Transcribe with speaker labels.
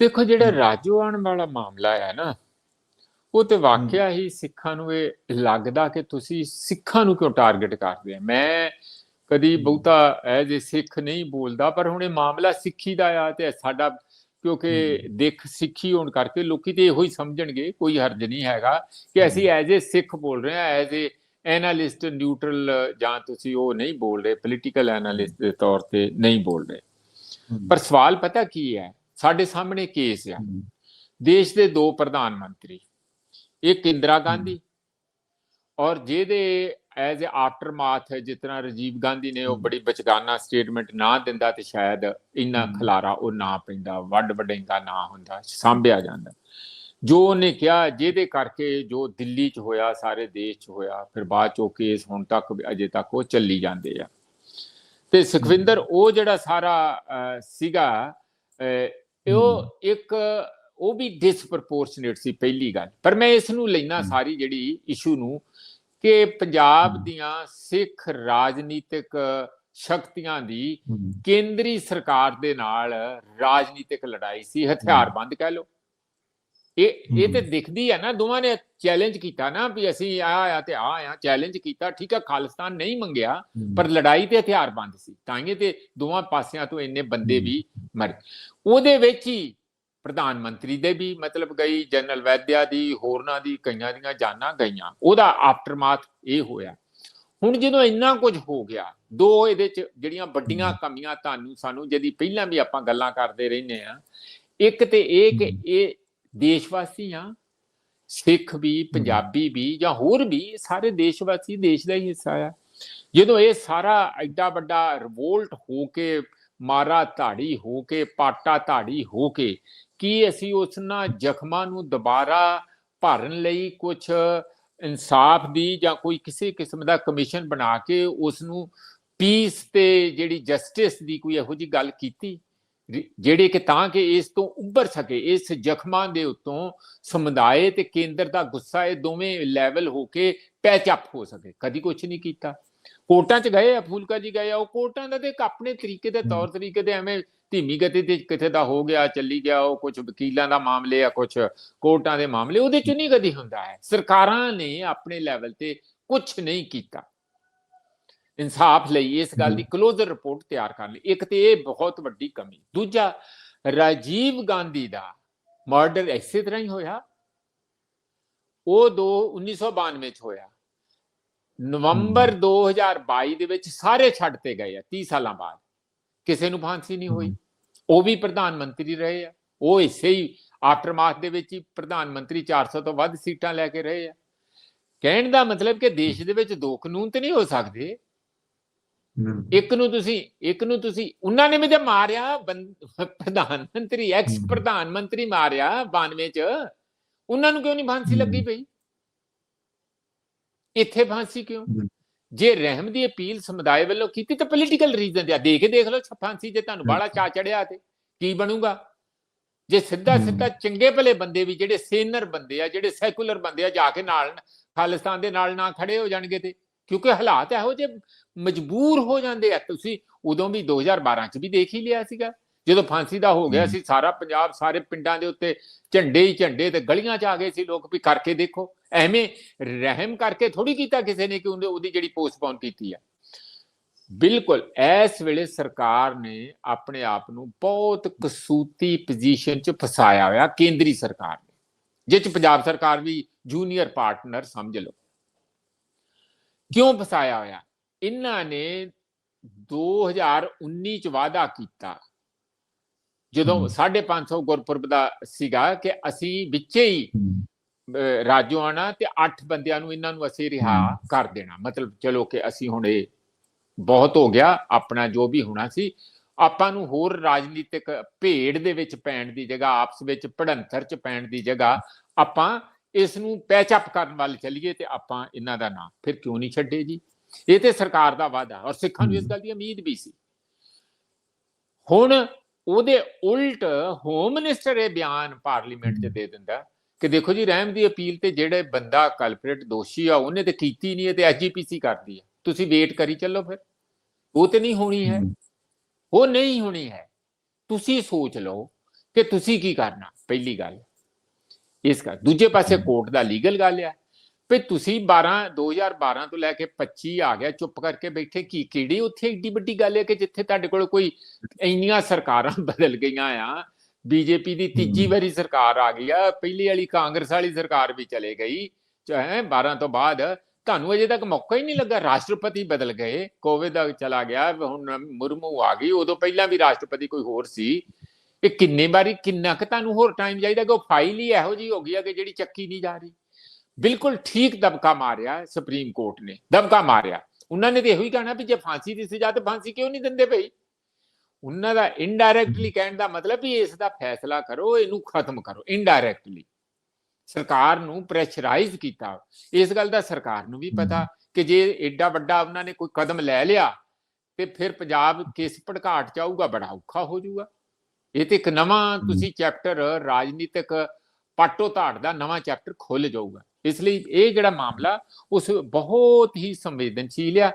Speaker 1: ਦੇਖੋ ਜਿਹੜਾ ਰਾਜੋਆਣ ਵਾਲਾ ਮਾਮਲਾ ਹੈ ਨਾ ਉਹ ਤੇ ਵਾਕਿਆ ਹੀ। ਸਿੱਖਾਂ ਨੂੰ ਇਹ ਲੱਗਦਾ ਕਿ ਤੁਸੀਂ ਸਿੱਖਾਂ ਨੂੰ ਕਿਉਂ ਟਾਰਗੇਟ ਕਰਦੇ ਆ? ਮੈਂ ਕਦੀ ਬਹੁਤਾ ਐਜ਼ ਏ ਸਿੱਖ ਨਹੀਂ ਬੋਲਦਾ ਪਰ ਹੁਣ ਇਹ ਮਾਮਲਾ ਸਿੱਖੀ ਦਾ ਆ ਤੇ ਸਾਡਾ ਕਿਉਂਕਿ ਦੇਖ ਸਿੱਖੀ ਹੋਣ ਕਰਕੇ ਲੋਕੀ ਤੇ ਇਹੋ ਹੀ ਸਮਝਣਗੇ ਕੋਈ ਹਰਜ ਨਹੀਂ ਹੈਗਾ ਕਿ ਅਸੀਂ ਐਜ਼ ਏ ਸਿੱਖ ਬੋਲ ਰਹੇ ਹਾਂ ਐਜ਼ ਏ ਐਨਾਲਿਸਟ ਨਿਊਟਰਲ ਜਾਂ ਤੁਸੀਂ ਉਹ ਨਹੀਂ ਬੋਲ ਰਹੇ ਪੋਲੀਟੀਕਲ ਐਨਾਲਿਸਟ ਦੇ ਤੌਰ ਤੇ ਨਹੀਂ ਬੋਲ ਰਹੇ। ਪਰ ਸਵਾਲ ਪਤਾ ਕੀ ਹੈ? ਸਾਡੇ ਸਾਹਮਣੇ ਕੇਸ ਆ। ਦੇਸ਼ ਦੇ ਦੋ ਪ੍ਰਧਾਨ ਮੰਤਰੀ ਇੱਕ ਇੰਦਰਾ ਗਾਂਧੀ ਔਰ ਜਿਹਦੇ ਐਜ਼ ਅ ਆਫਟਰਮਾਥ ਜਿਸ ਤਰ੍ਹਾਂ ਰਾਜੀਵ ਗਾਂਧੀ ਨੇ ਉਹ ਬੜੀ ਬਚਗਾਨਾ ਸਟੇਟਮੈਂਟ ਨਾ ਦਿੰਦਾ ਤੇ ਸ਼ਾਇਦ ਇੰਨਾ ਖਲਾਰਾ ਉਹ ਨਾ ਪੈਂਦਾ ਵੱਡ ਵਡਿੰਗਾ ਨਾ ਹੁੰਦਾ ਸਾਂਭਿਆ ਜਾਂਦਾ। ਜੋ ਉਹਨੇ ਕਿਹਾ ਜਿਹਦੇ ਕਰਕੇ ਜੋ ਦਿੱਲੀ 'ਚ ਹੋਇਆ ਸਾਰੇ ਦੇਸ਼ 'ਚ ਹੋਇਆ ਫਿਰ ਬਾਅਦ 'ਚ ਉਹ ਕੇਸ ਹੁਣ ਤੱਕ ਅਜੇ ਤੱਕ ਉਹ ਚੱਲੀ ਜਾਂਦੇ ਆ। ਤੇ ਸੁਖਵਿੰਦਰ ਉਹ ਜਿਹੜਾ ਸਾਰਾ ਸੀਗਾ ਉਹ ਇੱਕ ਉਹ ਵੀ ਡਿਸਪ੍ਰੋਪੋਰਸ਼ਨੇਟ ਸੀ ਪਹਿਲੀ ਗੱਲ। ਪਰ ਮੈਂ ਇਸ ਨੂੰ ਲੈਣਾ ਸਾਰੀ ਜਿਹੜੀ ਇਸ਼ੂ ਨੂੰ ਕਿ ਪੰਜਾਬ ਦੀਆਂ ਸਿੱਖ ਰਾਜਨੀਤਿਕ ਸ਼ਕਤੀਆਂ ਦੀ ਕੇਂਦਰੀ ਸਰਕਾਰ ਦੇ ਨਾਲ ਰਾਜਨੀਤਿਕ ਲੜਾਈ ਸੀ। ਹਥਿਆਰਬੰਦ ਕਹਿ ਲਓ। ਇਹ ਇਹ ਤੇ ਦਿਖਦੀ ਹੈ ਨਾ ਦੋਵਾਂ ਨੇ ਚੈਲੰਜ ਕੀਤਾ ਨਾ ਵੀ ਅਸੀਂ ਆ ਆ ਤੇ ਆ ਆ ਚੈਲੰਜ ਕੀਤਾ ਠੀਕ ਹੈ ਖਾਲਿਸਤਾਨ ਨਹੀਂ ਮੰਗਿਆ ਪਰ ਲੜਾਈ ਤੇ ਹਥਿਆਰਬੰਦ ਸੀ ਤਾਂ ਹੀ ਤੇ ਦੋਵਾਂ ਪਾਸਿਆਂ ਤੋਂ ਇੰਨੇ ਬੰਦੇ ਵੀ ਮਰੇ। ਉਹਦੇ ਵਿੱਚ ਹੀ ਪ੍ਰਧਾਨ ਮੰਤਰੀ ਦੇ ਵੀ ਮਤਲਬ ਗਈ ਜਨਰਲ ਵੈਦਿਆ ਦੀ ਹੋਰਨਾਂ ਦੀ ਕਈਆਂ ਦੀਆਂ ਜਾਨਾਂ ਗਈਆਂ ਉਹਦਾ ਆਫਟਰਮਾਥ ਇਹ ਹੋਇਆ। ਹੁਣ ਜਦੋਂ ਇੰਨਾ ਕੁਝ ਹੋ ਗਿਆ ਦੋ ਇਹਦੇ ਚ ਜਿਹੜੀਆਂ ਵੱਡੀਆਂ ਕਮੀਆਂ ਤੁਹਾਨੂੰ ਸਾਨੂੰ ਜਿਹਦੀ ਪਹਿਲਾਂ ਵੀ ਆਪਾਂ ਗੱਲਾਂ ਕਰਦੇ ਰਹਿੰਦੇ ਆ ਇੱਕ ਤੇ ਇਹ ਕਿ ਇਹ ਦੇਸ਼ਵਾਸੀ ਆ ਸਿੱਖ ਵੀ ਪੰਜਾਬੀ ਵੀ ਜਾਂ ਹੋਰ ਵੀ ਸਾਰੇ ਦੇਸ਼ਵਾਸੀ ਦੇਸ਼ ਦਾ ਹੀ ਹਿੱਸਾ ਆ। ਜਦੋਂ ਇਹ ਸਾਰਾ ਐਡਾ ਵੱਡਾ ਰਿਵੋਲਟ ਹੋ ਕੇ ਮਾਰਾ ਧਾੜੀ ਹੋ ਕੇ ਪਾਟਾ ਧਾੜੀ ਹੋ ਕੇ ਕੀ ਅਸੀਂ ਉਸਨਾ ਜ਼ਖਮਾਂ ਨੂੰ ਦੁਬਾਰਾ ਭਰਨ ਲਈ ਕੁਝ ਇਨਸਾਫ ਦੀ ਜਾਂ ਕੋਈ ਕਿਸੇ ਕਿਸਮ ਦਾ ਕਮਿਸ਼ਨ ਬਣਾ ਕੇ ਉਸ ਨੂੰ ਪੀਸ ਤੇ ਜਿਹੜੀ ਜਸਟਿਸ ਦੀ ਕੋਈ ਇਹੋ ਜੀ ਗੱਲ ਕੀਤੀ? ਜਿਹੜੇ ਕਿ ਤਾਂ ਕਿ ਇਸ ਤੋਂ ਉੱਭਰ ਸਕੇ ਇਸ ਜ਼ਖਮਾਂ ਦੇ ਉੱਤੋਂ ਸਮੁਦਾਇ ਤੇ ਕੇਂਦਰ ਦਾ ਗੁੱਸਾ ਇਹ ਦੋਵੇਂ ਲੈਵਲ ਹੋ ਕੇ ਪੈਚ ਅਪ ਹੋ ਸਕੇ। ਕਦੀ ਕੁਝ ਨਹੀਂ ਕੀਤਾ। ਕੋਰਟਾਂ 'ਚ ਗਏ ਆ ਫੂਲਕਾ ਜੀ ਗਏ ਆ ਉਹ ਕੋਰਟਾਂ ਦਾ ਤੇ ਆਪਣੇ ਤਰੀਕੇ ਦੇ ਤੌਰ ਤਰੀਕੇ ਤੇ ਐਵੇਂ ਧੀਮੀ ਗਤੀ ਤੇ ਕਿਥੇ ਦਾ ਹੋ ਗਿਆ ਚੱਲੀ ਗਿਆ ਉਹ ਕੁਝ ਵਕੀਲਾਂ ਦਾ ਮਾਮਲੇ ਆ ਕੁਝ ਕੋਰਟਾਂ ਦੇ ਮਾਮਲੇ ਉਹਦੇ 'ਚ ਨਹੀਂ ਕਦੀ ਹੁੰਦਾ ਹੈ। ਸਰਕਾਰਾਂ ਨੇ ਆਪਣੇ ਲੈਵਲ ਤੇ ਕੁਝ ਨਹੀਂ ਕੀਤਾ। ਇਨਸਾਫ ਲਈ ਇਸ ਗੱਲ ਦੀ ਕਲੋਜ਼ਰ ਰਿਪੋਰਟ ਤਿਆਰ ਕਰ ਲਈ। ਇੱਕ ਤੇ ਇਹ ਬਹੁਤ ਵੱਡੀ ਕਮੀ। ਦੂਜਾ ਰਾਜੀਵ ਗਾਂਧੀ ਦਾ ਮਰਡਰ ਇਸੇ ਤਰ੍ਹਾਂ ਹੀ ਹੋਇਆ। ਉਹ ਦੋ 1992 ਚ ਹੋਇਆ। ਨਵੰਬਰ 2022 ਦੇ ਵਿੱਚ ਸਾਰੇ ਛੱਡਤੇ ਗਏ ਆ 30 ਸਾਲਾਂ ਬਾਅਦ। ਕਿਸੇ ਨੂੰ ਫਾਂਸੀ ਨਹੀਂ ਹੋਈ। ਉਹ ਵੀ ਪ੍ਰਧਾਨ ਮੰਤਰੀ ਰਹੇ ਆ। ਉਹ ਇਸੇ ਹੀ ਆਫਟਰਮਾਥ ਦੇ ਵਿੱਚ ਹੀ ਪ੍ਰਧਾਨ ਮੰਤਰੀ 400 ਤੋਂ ਵੱਧ ਸੀਟਾਂ ਲੈ ਕੇ ਰਹੇ ਆ। ਕਹਿਣ ਦਾ ਮਤਲਬ ਕਿ ਦੇਸ਼ ਦੇ ਵਿੱਚ ਦੋ ਕਾਨੂੰਨ ਤੇ ਨਹੀਂ ਹੋ ਸਕਦੇ। ਇੱਕ ਨੂੰ ਤੁਸੀਂ ਇੱਕ ਨੂੰ ਤੁਸੀਂ ਉਹਨਾਂ ਨੇ ਵੀ ਤੇ ਮਾਰਿਆ ਪ੍ਰਧਾਨ ਮੰਤਰੀ ਐਕਸ ਪ੍ਰਧਾਨ ਮੰਤਰੀ ਮਾਰਿਆ 92 ਚ। ਉਹਨਾਂ ਨੂੰ ਕਿਉਂ ਨਹੀਂ ਫਾਂਸੀ ਲੱਗੀ ਪਈ? ਇੱਥੇ ਫਾਂਸੀ ਕਿਉਂ? ਜੇ ਰਹਿਮ ਦੀ ਅਪੀਲ ਸਮੁਦਾਇ ਵੱਲੋਂ ਕੀਤੀ ਤਾਂ ਪੋਲੀਟੀਕਲ ਰੀਜ਼ਨ ਦੇ ਕੇ ਦੇਖ ਲਓ ਫਾਂਸੀ ਜੇ ਤੁਹਾਨੂੰ ਬਾਲਾ ਚਾ ਚੜਿਆ ਤੇ ਕੀ ਬਣੂਗਾ? ਜੇ ਸਿੱਧਾ ਸਿੱਧਾ ਚੰਗੇ ਭਲੇ ਬੰਦੇ ਵੀ ਜਿਹੜੇ ਸੇਨਰ ਬੰਦੇ ਆ ਜਿਹੜੇ ਸੈਕੂਲਰ ਬੰਦੇ ਆ ਜਾ ਕੇ ਨਾਲ ਖਾਲਿਸਤਾਨ ਦੇ ਨਾਲ ਨਾ ਖੜੇ ਹੋ ਜਾਣਗੇ ਤੇ ਕਿਉਂਕਿ ਹਾਲਾਤ ਇਹੋ ਜਿਹੇ ਮਜਬੂਰ ਹੋ ਜਾਂਦੇ ਆ। ਤੁਸੀਂ ਉਦੋਂ ਵੀ 2012 ਚ ਵੀ ਦੇਖ ਹੀ ਲਿਆ ਸੀਗਾ। ਜਦੋਂ ਫਾਂਸੀ ਦਾ ਹੋ ਗਿਆ ਸੀ ਸਾਰਾ ਪੰਜਾਬ ਸਾਰੇ ਪਿੰਡਾਂ ਦੇ ਉੱਤੇ ਝੰਡੇ ਹੀ ਝੰਡੇ ਤੇ ਗਲੀਆਂ 'ਚ ਆ ਗਏ ਸੀ ਲੋਕ ਵੀ ਕਰਕੇ ਦੇਖੋ। ਐਵੇਂ ਰਹਿਮ ਕਰਕੇ ਥੋੜੀ ਕੀਤਾ ਕਿਸੇ ਨੇ ਕਿ ਉਹਦੀ ਜਿਹੜੀ ਪੋਸਟਪੋਨ ਕੀਤੀ ਆ। ਬਿਲਕੁਲ ਇਸ ਵੇਲੇ ਸਰਕਾਰ ਨੇ ਆਪਣੇ ਆਪ ਨੂੰ ਬਹੁਤ ਕਸੂਤੀ ਪੋਜੀਸ਼ਨ 'ਚ ਫਸਾਇਆ ਹੋਇਆ ਕੇਂਦਰੀ ਸਰਕਾਰ ਨੇ ਜਿਸ 'ਚ ਪੰਜਾਬ ਸਰਕਾਰ ਵੀ ਜੂਨੀਅਰ ਪਾਰਟਨਰ ਸਮਝ ਲਓ। ਕਿਉਂ ਫਸਾਇਆ ਹੋਇਆ? ਇਹਨਾਂ ਨੇ 2019 ਚ ਵਾਅਦਾ ਕੀਤਾ। ਜਦੋਂ 550 ਗੁਰਪੁਰਬ ਦਾ ਸੀਗਾ ਕਿ ਅਸੀਂ ਵਿੱਚੇ ਹੀ ਰਾਜੋਆਣਾ ਤੇ 8 ਬੰਦਿਆਂ ਨੂੰ ਇਹਨਾਂ ਨੂੰ ਅਸੀਂ ਰਿਹਾ ਕਰ ਦੇਣਾ। ਮਤਲਬ ਚਲੋ ਕਿ ਅਸੀਂ ਹੁਣ ਇਹ ਬਹੁਤ ਹੋ ਗਿਆ ਆਪਣਾ ਜੋ ਵੀ ਹੋਣਾ ਸੀ। ਆਪਾਂ ਨੂੰ ਹੋਰ ਰਾਜਨੀਤਿਕ ਭੇੜ ਦੇ ਵਿੱਚ ਪੈਣ ਦੀ ਜਗ੍ਹਾ ਆਪਸ ਵਿੱਚ ਪੜੰਤਰ ਚ ਪੈਣ ਦੀ ਜਗ੍ਹਾ ਆਪਾਂ ਇਸ ਨੂੰ ਪੈਚ ਅਪ ਕਰਨ ਵੱਲ ਚੱਲੀਏ ਤੇ ਆਪਾਂ ਇਹਨਾਂ ਦਾ ਨਾਮ ਫਿਰ ਕਿਉਂ ਨਹੀਂ ਛੱਡੇ ਜੀ? ਇਹ ਤੇ ਸਰਕਾਰ ਦਾ ਵਾਅਦਾ ਔਰ ਸਿੱਖਾਂ ਨੂੰ ਇਸ ਗੱਲ ਦੀ ਉਮੀਦ ਵੀ ਸੀ। ਹੁਣ ਉਹਦੇ ਉਲਟ ਹੋਮ ਮਿਨਿਸਟਰ ਇਹ ਬਿਆਨ ਪਾਰਲੀਮੈਂਟ 'ਚ ਦੇ ਦਿੰਦਾ ਕਿ ਦੇਖੋ ਜੀ ਰਹਿਮ ਦੀ ਅਪੀਲ ਤੇ ਜਿਹੜੇ ਬੰਦਾ ਕਲਪਰੇਟ ਦੋਸ਼ੀ ਆ ਉਹਨੇ ਤੇ ਕੀਤੀ ਨਹੀਂ ਤੇ ਐਜੀਪੀਸੀ ਕਰਦੀ ਆ ਤੁਸੀਂ ਵੇਟ ਕਰੀ ਚੱਲੋ ਫਿਰ। ਉਹ ਤੇ ਨਹੀਂ ਹੋਣੀ ਹੈ। ਉਹ ਨਹੀਂ ਹੋਣੀ ਹੈ। ਤੁਸੀਂ ਸੋਚ ਲਓ ਕਿ ਤੁਸੀਂ ਕੀ ਕਰਨਾ ਪਹਿਲੀ ਗੱਲ। ਇਸ ਕਰ ਦੂਜੇ ਪਾਸੇ ਕੋਰਟ ਦਾ ਲੀਗਲ ਗੱਲ ਆ। ਵੀ ਤੁਸੀਂ 12 2012 ਤੋਂ ਲੈ ਕੇ 25 ਆ ਗਿਆ ਚੁੱਪ ਕਰਕੇ ਬੈਠੇ ਕੀ ਕਿਹੜੀ ਉੱਥੇ ਏਡੀ ਵੱਡੀ ਗੱਲ ਹੈ ਕਿ ਜਿੱਥੇ ਤੁਹਾਡੇ ਕੋਲ ਕੋਈ ਇੰਨੀਆਂ ਸਰਕਾਰਾਂ ਬਦਲ ਗਈਆਂ ਆ? ਬੀਜੇਪੀ ਦੀ ਤੀਜੀ। ਵਾਰੀ ਸਰਕਾਰ ਆ ਗਈ ਆ ਪਹਿਲੀ ਵਾਲੀ ਕਾਂਗਰਸ ਵਾਲੀ ਸਰਕਾਰ ਵੀ ਚਲੇ ਗਈ ਚਾਹੇ 12 ਤੋਂ ਬਾਅਦ। ਤੁਹਾਨੂੰ ਅਜੇ ਤੱਕ ਮੌਕਾ ਹੀ ਨਹੀਂ ਲੱਗਾ ਰਾਸ਼ਟਰਪਤੀ ਬਦਲ ਗਏ ਕੋਵਿਡ ਦਾ ਚਲਾ ਗਿਆ ਹੁਣ ਮੁਰਮੂ ਆ ਗਈ ਉਦੋਂ ਪਹਿਲਾਂ ਵੀ ਰਾਸ਼ਟਰਪਤੀ ਕੋਈ ਹੋਰ ਸੀ। ਇਹ ਕਿੰਨੇ ਵਾਰੀ ਕਿੰਨਾ ਕੁ ਤੁਹਾਨੂੰ ਹੋਰ ਟਾਈਮ ਚਾਹੀਦਾ ਕਿ ਉਹ ਫਾਈਲ ਹੀ ਇਹੋ ਜੀ ਹੋ ਗਈ ਆ ਕਿ ਜਿਹੜੀ ਚੱਕੀ ਨਹੀਂ ਜਾ ਰਹੀ। ਬਿਲਕੁਲ ਠੀਕ ਦਬਕਾ ਮਾਰਿਆ ਸੁਪਰੀਮ ਕੋਰਟ ਨੇ ਦਬਕਾ ਮਾਰਿਆ। ਉਹਨਾਂ ਨੇ ਤੇ ਇਹੋ ਹੀ ਕਹਿਣਾ ਵੀ ਜੇ ਫਾਂਸੀ ਦੀ ਸਜ਼ਾ ਤੇ ਫਾਂਸੀ ਕਿਉਂ ਨਹੀਂ ਦਿੰਦੇ ਭਈ ਉਹਨਾਂ ਦਾ ਇਨਡਾਇਰੈਕਟਲੀ ਕਹਿਣ ਦਾ ਮਤਲਬ ਵੀ ਇਸ ਦਾ ਫੈਸਲਾ ਕਰੋ ਇਹਨੂੰ ਖਤਮ ਕਰੋ ਇਨਡਾਇਰੈਕਟਲੀ ਸਰਕਾਰ ਨੂੰ ਪ੍ਰੈਸ਼ਰਾਈਜ਼ ਕੀਤਾ। ਇਸ ਗੱਲ ਦਾ ਸਰਕਾਰ ਨੂੰ ਵੀ ਪਤਾ ਕਿ ਜੇ ਐਡਾ ਵੱਡਾ ਉਹਨਾਂ ਨੇ ਕੋਈ ਕਦਮ ਲੈ ਲਿਆ ਤੇ ਫਿਰ ਪੰਜਾਬ ਕਿਸ ਭੜਕਾਟ ਚ ਆਊਗਾ ਬੜਾ ਔਖਾ ਹੋ ਜਾਊਗਾ। ਇਹ ਤੇ ਇੱਕ ਨਵਾਂ ਤੁਸੀਂ ਚੈਪਟਰ ਰਾਜਨੀਤਿਕ ਪਾਟੋ ਧਾੜ ਦਾ ਨਵਾਂ ਚੈਪਟਰ ਖੁੱਲ ਜਾਊਗਾ। ਇਸ ਲਈ ਇਹ ਜਿਹੜਾ ਮਾਮਲਾ ਉਸ ਬਹੁਤ ਹੀ ਸੰਵੇਦਨਸ਼ੀਲ ਆ।